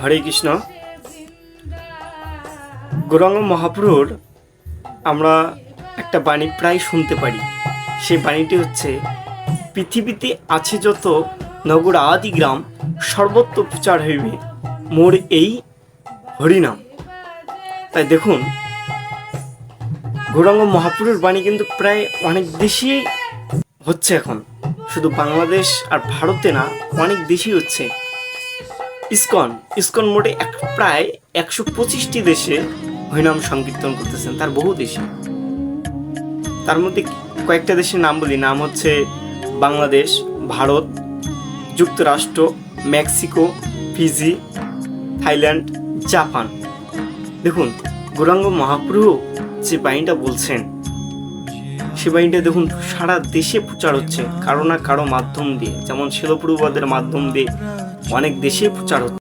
হরে কৃষ্ণ। গৌরাঙ্গ মহাপ্রভুর আমরা একটা বাণী প্রায় শুনতে পারি। সেই বাণীটি হচ্ছে, পৃথিবীতে আছে যত নগর আদি গ্রাম, সর্বত্র প্রচার হইবে মোর এই হরিনাম। তাই দেখুন, গৌরাঙ্গ মহাপুরুর বাণী কিন্তু প্রায় অনেক দেশেই হচ্ছে এখন। শুধু বাংলাদেশ আর ভারতে না, অনেক দেশেই হচ্ছে। ইসকন ইসকন মোটে এক, প্রায় একশো পঁচিশটি দেশে হরিনাম সংকীর্তন করতেছেন, তার বহু দেশে। তার মধ্যে কয়েকটা দেশের নাম বলি, নাম হচ্ছে বাংলাদেশ, ভারত, যুক্তরাষ্ট্র, মেক্সিকো, ফিজি, থাইল্যান্ড, জাপান। দেখুন, গৌরাঙ্গ মহাপ্রভু যে বাণীটা বলছেন, সে বাণীটা দেখুন সারা দেশে প্রচার হচ্ছে, কারও না কারও মাধ্যম দিয়ে। যেমন শিলপ্রভুবাদের মাধ্যম দিয়ে অনেক দেশে প্রচার হচ্ছে।